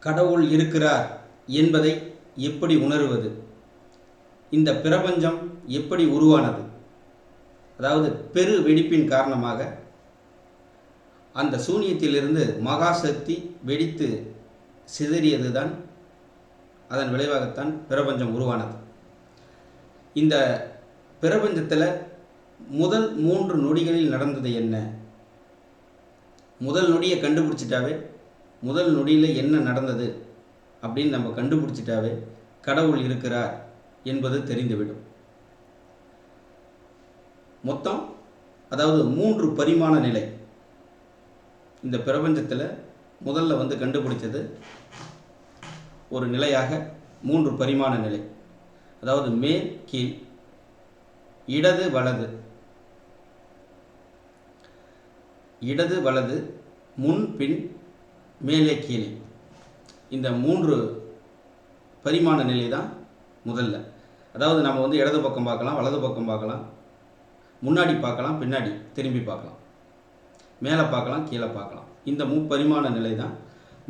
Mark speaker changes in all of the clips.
Speaker 1: கடவுள் இருக்கிறார் என்பதை எப்படி உணருவது? இந்த பிரபஞ்சம் எப்படி உருவானது? அதாவது பெரு வெடிப்பின் காரணமாக அந்த சூனியத்திலிருந்து மகாசக்தி வெடித்து சிதறியது தான் அதன் விளைவாகத்தான் பிரபஞ்சம் உருவானது. இந்த பிரபஞ்சத்தில் முதல் மூன்று நொடிகளில் நடந்தது என்ன? முதல் நொடியை கண்டுபிடிச்சிட்டாவே முதல் நொடியில் என்ன நடந்தது அப்படின்னு நம்ம கண்டுபிடிச்சிட்டாவே கடவுள் இருக்கிறார் என்பது தெரிந்துவிடும். மொத்தம் அதாவது மூன்று பரிமாண நிலை. இந்த பிரபஞ்சத்தில் முதல்ல வந்து கண்டுபிடிச்சது ஒரு நிலையாக மூன்று பரிமாண நிலை. அதாவது மேல் கீழ் இடது வலது. இடது வலது முன் பின் மேலே கீழே. இந்த மூன்று பரிமாண நிலை தான் முதல்ல. அதாவது நம்ம வந்து இடது பக்கம் பார்க்கலாம் வலது பக்கம் பார்க்கலாம் முன்னாடி பார்க்கலாம் பின்னாடி திரும்பி பார்க்கலாம். மேலே பார்க்கலாம் கீழே பார்க்கலாம். இந்த முப்பரிமாண நிலை தான்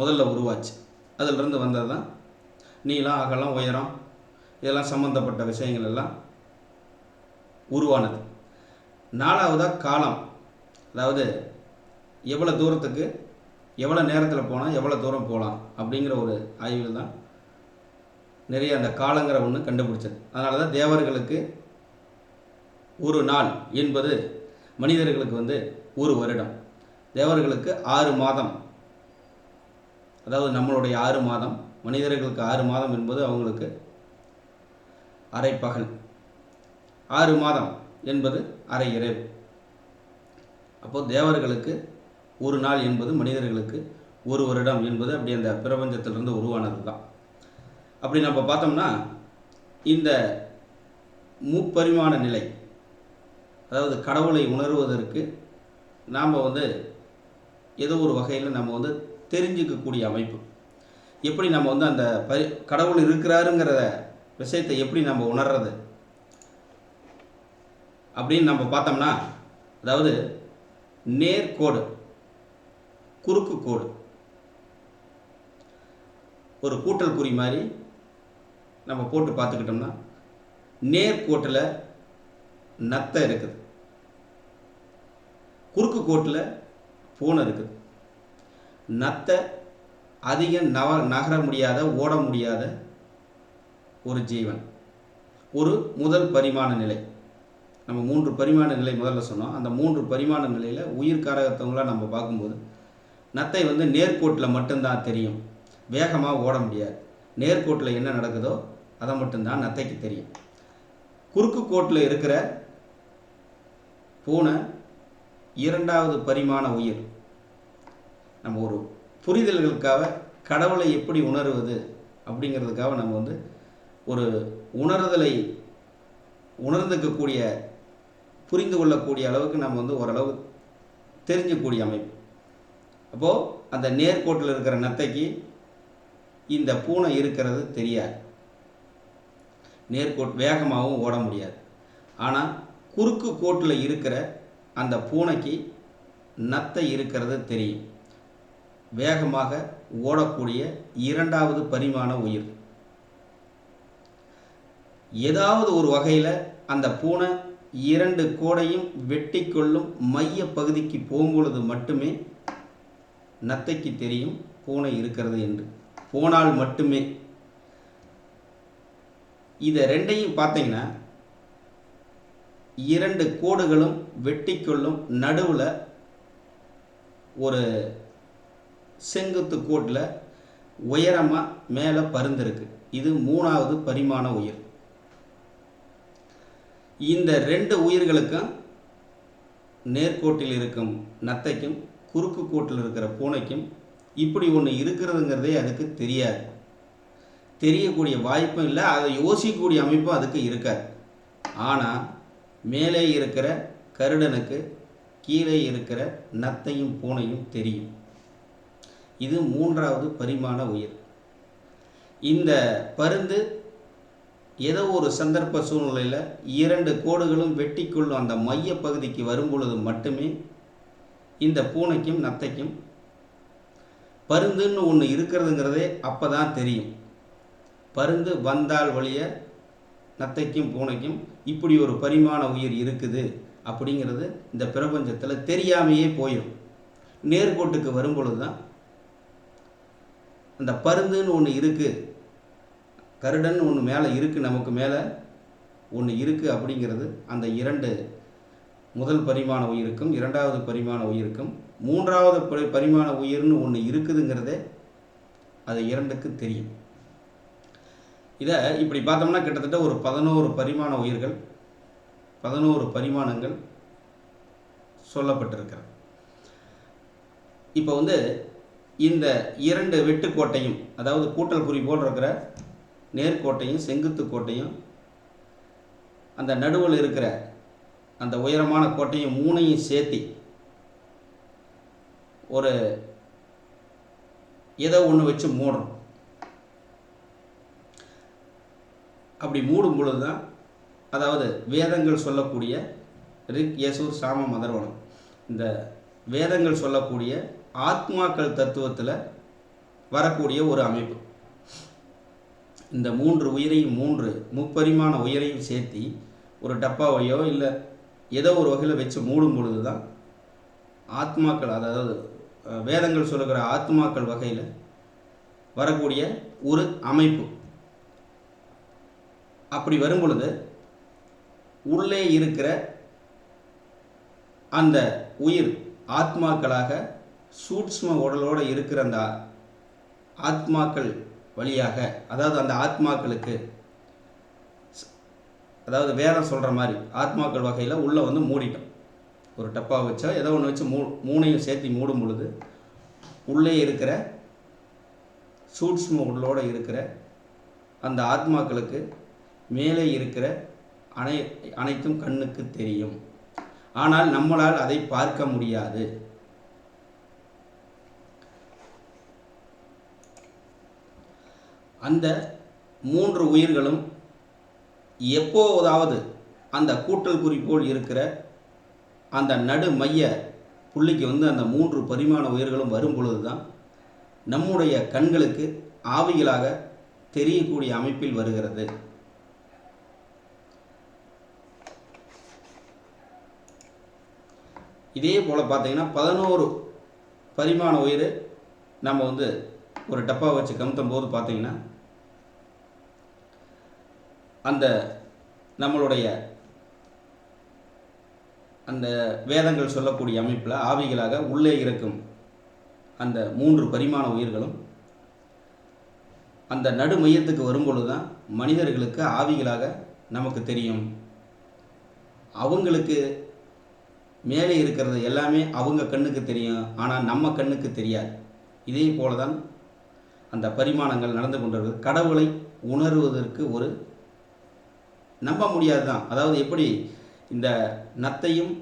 Speaker 1: முதல்ல உருவாச்சு. அதிலிருந்து வந்தது தான் நீளம் அகலம் உயரம் இதெல்லாம் சம்மந்தப்பட்ட விஷயங்கள் எல்லாம் உருவானது. நாலாவதாக காலம். அதாவது எவ்வளோ தூரத்துக்கு எவ்வளோ நேரத்தில் போனால் எவ்வளோ தூரம் போகலாம் அப்படிங்கிற ஒரு ஆய்வில் தான் நிறைய அந்த காலங்கிற ஒன்று கண்டுபிடிச்சது. அதனால தான் தேவர்களுக்கு ஒரு நாள் என்பது மனிதர்களுக்கு வந்து ஒரு வருடம். தேவர்களுக்கு ஆறு மாதம். அதாவது நம்மளுடைய ஆறு மாதம் மனிதர்களுக்கு ஆறு மாதம் என்பது அவங்களுக்கு அரை பகல் ஆறு மாதம் என்பது அரை இரவு. அப்போது தேவர்களுக்கு ஒரு நாள் என்பது மனிதர்களுக்கு ஒரு வருடம் என்பது அப்படி அந்த பிரபஞ்சத்திலிருந்து உருவானது தான் அப்படி நம்ம பார்த்தோம்னா இந்த முப்பரிமாண நிலை அதாவது கடவுளை உணர்வதற்கு நாம் வந்து ஏதோ ஒரு வகையில் நம்ம வந்து தெரிஞ்சுக்கக்கூடிய அமைப்பு. எப்படி நம்ம வந்து அந்த பரி கடவுள் இருக்கிறாருங்கிற விஷயத்தை எப்படி நம்ம உணர்றது? அப்படின்னு நம்ம பார்த்தோம்னா அதாவது நேர்கோடு குறுக்கு கோடு ஒரு கூட்டல் குறி மாதிரி நம்ம போட்டு பார்த்துக்கிட்டோம்னா நேர்கோட்டில் நத்தை இருக்குது. குறுக்கு கோட்டில் பூனை இருக்குது. நத்தை அதிகம் நவ நகர முடியாத ஓட முடியாத ஒரு ஜீவன். ஒரு முதல் பரிமாண நிலை. நம்ம மூன்று பரிமாண நிலை முதல்ல சொன்னோம். அந்த மூன்று பரிமாண நிலையில் உயிர்காரகத்தவங்களாக நம்ம பார்க்கும்போது நத்தை வந்து நேர்கோட்டில் மட்டும்தான் தெரியும். வேகமாக ஓட முடியாது. நேர்கோட்டில் என்ன நடக்குதோ அதை மட்டும்தான் நத்தைக்கு தெரியும். குறுக்கு கோட்டில் இருக்கிற பூனை இரண்டாவது பரிமாண உயிர். நம்ம ஒரு புரிதல்களுக்காக கடவுளை எப்படி உணருவது அப்படிங்கிறதுக்காக நம்ம வந்து ஒரு உணர்தலை உணர்ந்துக்கக்கூடிய புரிந்து கொள்ளக்கூடிய அளவுக்கு நம்ம வந்து ஓரளவு தெரிஞ்சக்கூடிய அமைப்பு. அப்போது அந்த நேர்கோட்டில் இருக்கிற நத்தைக்கு இந்த பூனை இருக்கிறது தெரியாது. நேர்கோட் வேகமாகவும் ஓட முடியாது. ஆனால் குறுக்கு கோட்டில் இருக்கிற அந்த பூனைக்கு நத்தை இருக்கிறது தெரியும். வேகமாக ஓடக்கூடிய இரண்டாவது பரிமாண உயிர். ஏதாவது ஒரு வகையில் அந்த பூனை இரண்டு கோடையும் வெட்டி கொள்ளும் மைய பகுதிக்கு போகும்பொழுது மட்டுமே நத்தைக்கு தெரியும் பூனை இருக்கிறது என்று. போனால் மட்டுமே. இதை ரெண்டையும் பார்த்தீங்கன்னா இரண்டு கோடுகளும் வெட்டி கொள்ளும் நடுவில் ஒரு செங்குத்து கோட்டில் உயரமாக மேலே பருந்திருக்கு. இது மூணாவது பரிமாண உயிர். இந்த ரெண்டு உயிர்களுக்கும் நேர்கோட்டில் இருக்கும் நத்தைக்கும் குறுக்கு கோட்டில் இருக்கிற பூனைக்கும் இப்படி ஒன்று இருக்கிறதுங்கிறதே அதுக்கு தெரியாது. தெரியக்கூடிய வாய்ப்பும் இல்லை அதை யோசிக்கக்கூடிய அமைப்பும் அதுக்கு இருக்காது. ஆனால் மேலே இருக்கிற கருடனுக்கு கீழே இருக்கிற நத்தையும் பூனையும் தெரியும். இது மூன்றாவது பரிமாண உயிர். இந்த பருந்து ஏதோ ஒரு சந்தர்ப்ப சூழ்நிலையில் இரண்டு கோடுகளும் வெட்டிக்கொள்ளும் அந்த மைய பகுதிக்கு வரும் பொழுது மட்டுமே இந்த பூனைக்கும் நத்தைக்கும் பருந்துன்னு ஒன்று இருக்கிறதுங்கிறதே அப்போ தான் தெரியும். பருந்து வந்தால் வழிய நத்தைக்கும் பூனைக்கும் இப்படி ஒரு பரிமாண உயிர் இருக்குது அப்படிங்கிறது இந்த பிரபஞ்சத்தில் தெரியாமையே போயிடும் நேர்கோட்டுக்கு வரும்பொழுது தான் அந்த பருந்துன்னு ஒன்று இருக்குது கருடன் ஒன்று மேலே இருக்குது நமக்கு மேலே ஒன்று இருக்குது அப்படிங்கிறது அந்த இரண்டு முதல் பரிமாண உயிருக்கும் இரண்டாவது பரிமாண உயிருக்கும் மூன்றாவது பரி- பரிமாண உயிர்னு ஒன்று இருக்குதுங்கிறதே அது இரண்டுக்கு தெரியும். இதை இப்படி பார்த்தோம்னா கிட்டத்தட்ட ஒரு பதினோரு பரிமாண உயிர்கள் பதினோரு பரிமாணங்கள் சொல்லப்பட்டிருக்கிறது. இப்போ வந்து இந்த இரண்டு வெட்டுக்கோட்டையும் அதாவது கூட்டல் குறி போல் இருக்கிற நேர்கோட்டையும் செங்குத்து கோட்டையும் அந்த நடுவில் இருக்கிற அந்த உயரமான கோட்டையும் மூணையும் சேர்த்தி ஒரு ஏதோ ஒன்று வச்சு மூடுறோம். அப்படி மூடும் பொழுது தான் அதாவது வேதங்கள் சொல்லக்கூடிய ரிக் யசூர் சாம மதர்வனம். இந்த வேதங்கள் சொல்லக்கூடிய ஆத்மாக்கள் தத்துவத்தில் வரக்கூடிய ஒரு அமைப்பு. இந்த மூன்று உயிரையும் மூன்று முப்பரிமாண உயிரையும் சேர்த்தி ஒரு டப்பாவையோ இல்லை ஏதோ ஒரு வகையில் வச்சு மூடும் பொழுது தான் ஆத்மாக்கள் அதாவது வேதங்கள் சொல்லுகிற ஆத்மாக்கள் வகையில் வரக்கூடிய ஒரு அமைப்பு. அப்படி வரும் பொழுது உள்ளே இருக்கிற அந்த உயிர் ஆத்மாக்களாக சூட்ச்ம உடலோடு இருக்கிற அந்த ஆத்மாக்கள் வழியாக அதாவது அந்த ஆத்மாக்களுக்கு அதாவது வேதம் சொல்கிற மாதிரி ஆத்மாக்கள் வகையில் உள்ளே வந்து மூடிட்டோம். ஒரு டப்பா வச்சா ஏதோ ஒன்று வச்சு மூ மூணையும் சேர்த்து மூடும் பொழுது உள்ளே இருக்கிற சூட்ச்ம உள்ளோடு இருக்கிற அந்த ஆத்மாக்களுக்கு மேலே இருக்கிற அனை அனைத்தும் கண்ணுக்கு தெரியும். ஆனால் நம்மளால் அதை பார்க்க முடியாது. அந்த மூன்று உயிர்களும் எப்போதாவது அந்த கூட்டல் குறிப்போல் இருக்கிற அந்த நடு மைய புள்ளிக்கு வந்து அந்த மூன்று பரிமாண உயிர்களும் வரும் பொழுது தான் நம்முடைய கண்களுக்கு ஆவிகளாக தெரியக்கூடிய அமைப்பில் வருகிறது. இதே போல் பார்த்தீங்கன்னா பதினோரு பரிமாண உயிர் நம்ம வந்து ஒரு டப்பா வச்சு கமுத்தும் போது பார்த்தீங்கன்னா அந்த நம்மளுடைய அந்த வேதங்கள் சொல்லக்கூடிய அமைப்பில் ஆவிகளாக உள்ளே இருக்கும் அந்த மூன்று பரிமாண உயிர்களும் அந்த நடு மையத்துக்கு வரும்பொழுது தான் மனிதர்களுக்கு ஆவிகளாக நமக்கு தெரியும். அவங்களுக்கு மேலே இருக்கிறது எல்லாமே அவங்க கண்ணுக்கு தெரியும் ஆனால் நம்ம கண்ணுக்கு தெரியாது. இதே போல தான் அந்த பரிமாணங்கள் நடந்து கொண்டிருக்கிறது. கடவுளை உணர்வதற்கு ஒரு நம்ப முடியாது தான் அதாவது எப்படி? இந்த நத்தையும்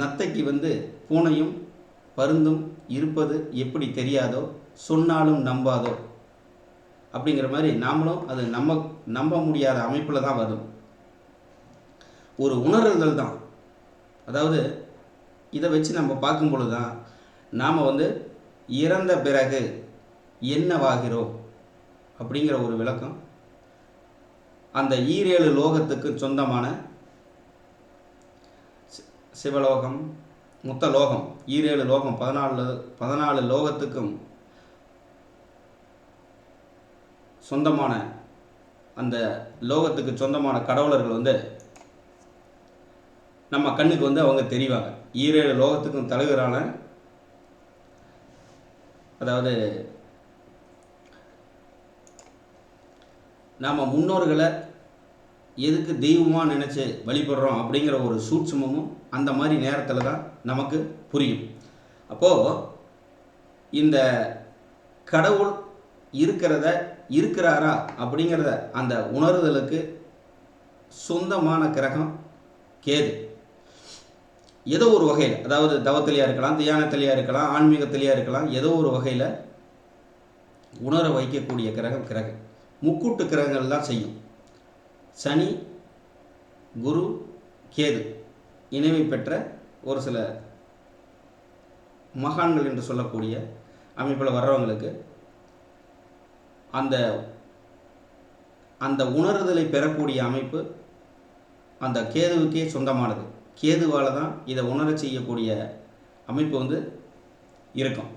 Speaker 1: நத்தைக்கு வந்து பூனையும் பருந்தும் இருப்பது எப்படி தெரியாதோ சொன்னாலும் நம்பாதோ? அப்படிங்கிற மாதிரி நாமளும் அது நம்ம நம்ப முடியாத அமைப்பில் தான் வரும். ஒரு உணர்தல் தான். அதாவது இதை வச்சு நம்ம பார்க்கும் பொழுது தான் நாம் வந்து இறந்த பிறகு என்னவாகிறோம்? அப்படிங்கிற ஒரு விளக்கம் அந்த ஈரேழு லோகத்துக்கு சொந்தமான சி- சிவலோகம் முத்தலோகம் ஈரேழு லோகம் பதினாலு பதினாலு லோகத்துக்கும் சொந்தமான அந்த லோகத்துக்கு சொந்தமான கடவுளர்கள் வந்து நம்ம கண்ணுக்கு வந்து அவங்க தெரிவாங்க. ஈரேழு லோகத்துக்கும் தலைவரான அதாவது நாம் முன்னோர்களை எதுக்கு தெய்வமாக நினச்சி வழிபடுறோம் அப்படிங்கிற ஒரு சூட்சுமமும் அந்த மாதிரி நேரத்தில் தான் நமக்கு புரியும். அப்போது இந்த கடவுள் இருக்கிறத இருக்கிறாரா அப்படிங்கிறத அந்த உணர்தலுக்கு சொந்தமான கிரகம் கேது. ஏதோ ஒரு வகையில் அதாவது தவத்திலையாக இருக்கலாம் தியானத்திலையாக இருக்கலாம் ஆன்மீகத்திலையாக இருக்கலாம் ஏதோ ஒரு வகையில் உணர வைக்கக்கூடிய கிரகம் கிரகம். முக்கூட்டு கிரகங்கள் தான் செய்யும். சனி குரு கேது இணைவை பெற்ற ஒரு சில மகான்கள் என்று சொல்லக்கூடிய அமைப்பில் வர்றவங்களுக்கு அந்த அந்த உணர்தலை பெறக்கூடிய அமைப்பு அந்த கேதுவுக்கே சொந்தமானது. கேதுவால் தான் இதை உணர செய்யக்கூடிய அமைப்பு வந்து இருக்கும்.